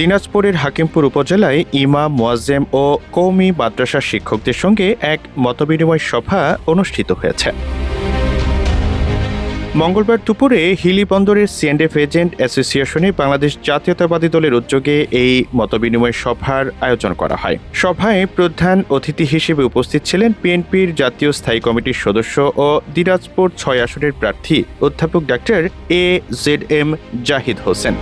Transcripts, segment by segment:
দিনাজপুরের হাকিমপুর উপজেলায় ইমাম, মোয়াজ্জেম ও কৌমি মাদ্রাসা শিক্ষকদের সঙ্গে এক মতবিনিময় সভা অনুষ্ঠিত হয়েছে। মঙ্গলবার দুপুরে হিলি বন্দরের সিএনডেফ এজেন্ট অ্যাসোসিয়েশনে বাংলাদেশ জাতীয়তাবাদী দলের উদ্যোগে এই মতবিনিময় সভার আয়োজন করা হয়। সভায় প্রধান অতিথি হিসেবে উপস্থিত ছিলেন বিএনপির জাতীয় স্থায়ী কমিটির সদস্য ও দিনাজপুর ছয় আসনের প্রার্থী অধ্যাপক doctor A Z M Zahid Hossain.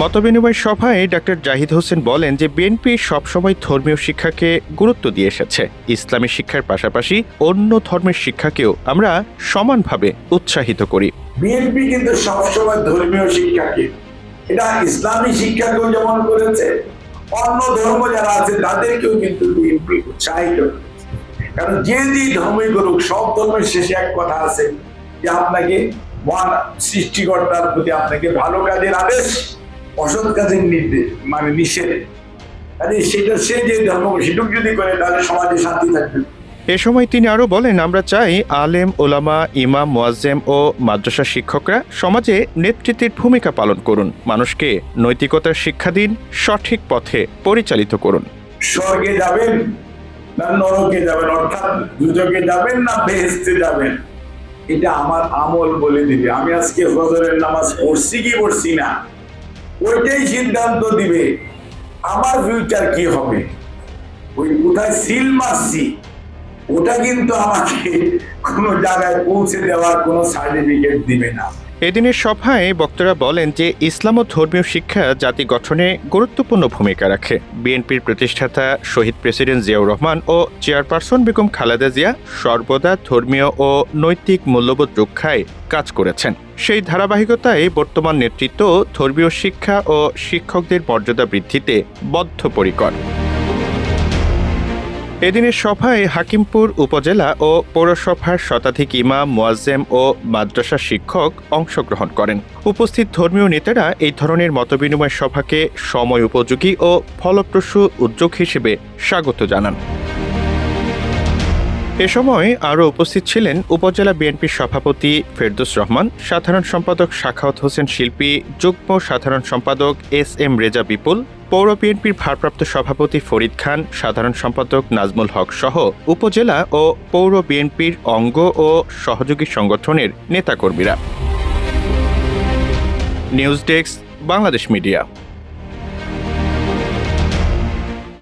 মতবিনিময় সভায় ডক্টর জাহিদ হোসেন বলেন যে বিএনপি সবসময় ধর্মীয় শিক্ষাকে গুরুত্ব দিয়ে এসেছে। ইসলামী শিক্ষার পাশাপাশি অন্য ধর্মের শিক্ষাকেও আমরা সমানভাবে উৎসাহিত করি। বিএনপি কিন্তু সবসময় ধর্মীয় শিক্ষাকে, এটা ইসলামী শিক্ষাকেও যেমন করেছে, অন্য ধর্ম যারা আছে তাদেরকেও কিন্তু বিএনপি উৎসাহিত কারণ যে যে ধর্মই করুক, সব ধর্মের শেষে এক কথা আছে যে আপনাকে মহান সৃষ্টিকর্তার প্রতি আপনাকে ভালো কাজের আদেশ অসৎ কাজের নির্দেশ মানে নিষেধ। কাজে সেটা সে যে ধর্ম সেটুক যদি করে তাহলে সমাজে শান্তি থাকবে। এ সময় তিনি আরও বলেন আমরা চাই আলেম ওলামা ইমাম মোয়াজ্জেম ও মাদ্রাসা শিক্ষকরা সমাজে নেতৃত্বের ভূমিকা পালন করুন। মানুষকে নৈতিকতার শিক্ষা দিন সঠিক পথে পরিচালিত করুন। স্বর্গে যাবেন না নরকে যাবেন অর্থাৎ দুজকে যাবেন না বেহেস্তে যাবেন? এটা আমার আমল বলে দিবে। আমি আজকে ফজরের নামাজ পড়ছি কি পড়ছি না? ওইটাই সিদ্ধান্ত দিবে, আমার ফিউচার কি হবে? ওই কোথায় সিল মারছি, ওটা কিন্তু আমাকে কোনো জায়গায় পৌঁছে দেওয়ার কোনো সার্টিফিকেট দিবে না। এদিনের সভায় বক্তারা বলেন যে, ইসলাম ও ধর্মীয় শিক্ষা জাতি গঠনে গুরুত্বপূর্ণ ভূমিকা রাখে। বিএনপির প্রতিষ্ঠাতা শহীদ প্রেসিডেন্ট জিয়াউর রহমান ও চেয়ারপারসন বেগম খালেদা জিয়া সর্বদা ধর্মীয় ও নৈতিক মূল্যবোধ রক্ষায় কাজ করেছেন। সেই ধারাবাহিকতায় বর্তমান নেতৃত্ব ধর্মীয় শিক্ষা ও শিক্ষকদের মর্যাদা বৃদ্ধিতে বদ্ধপরিকর। এদিনের সভায় হাকিমপুর উপজেলা ও পৌরসভার শতাধিক ইমাম, মোয়াজ্জেম ও মাদ্রাসা শিক্ষক অংশগ্রহণ করেন। উপস্থিত ধর্মীয় নেতারা এই ধরনের মতবিনিময় সভাকে সময় উপযোগী ও ফলপ্রসূ উদ্যোগ হিসেবে স্বাগত জানান। এ সময় আরও উপস্থিত ছিলেন উপজেলা বিএনপির সভাপতি ফেরদৌস রহমান, সাধারণ সম্পাদক শাখাওয়াত হোসেন শিল্পী, যুগ্ম সাধারণ সম্পাদক এস এম রেজা বিপুল, পৌর বিএনপির ভারপ্রাপ্ত সভাপতি ফরিদ খান, সাধারণ সম্পাদক নাজমুল হক সহ উপজেলা ও পৌর বিএনপির অঙ্গ ও সহযোগী সংগঠনের নেতাকর্মীরা। News desk, Bangladesh media.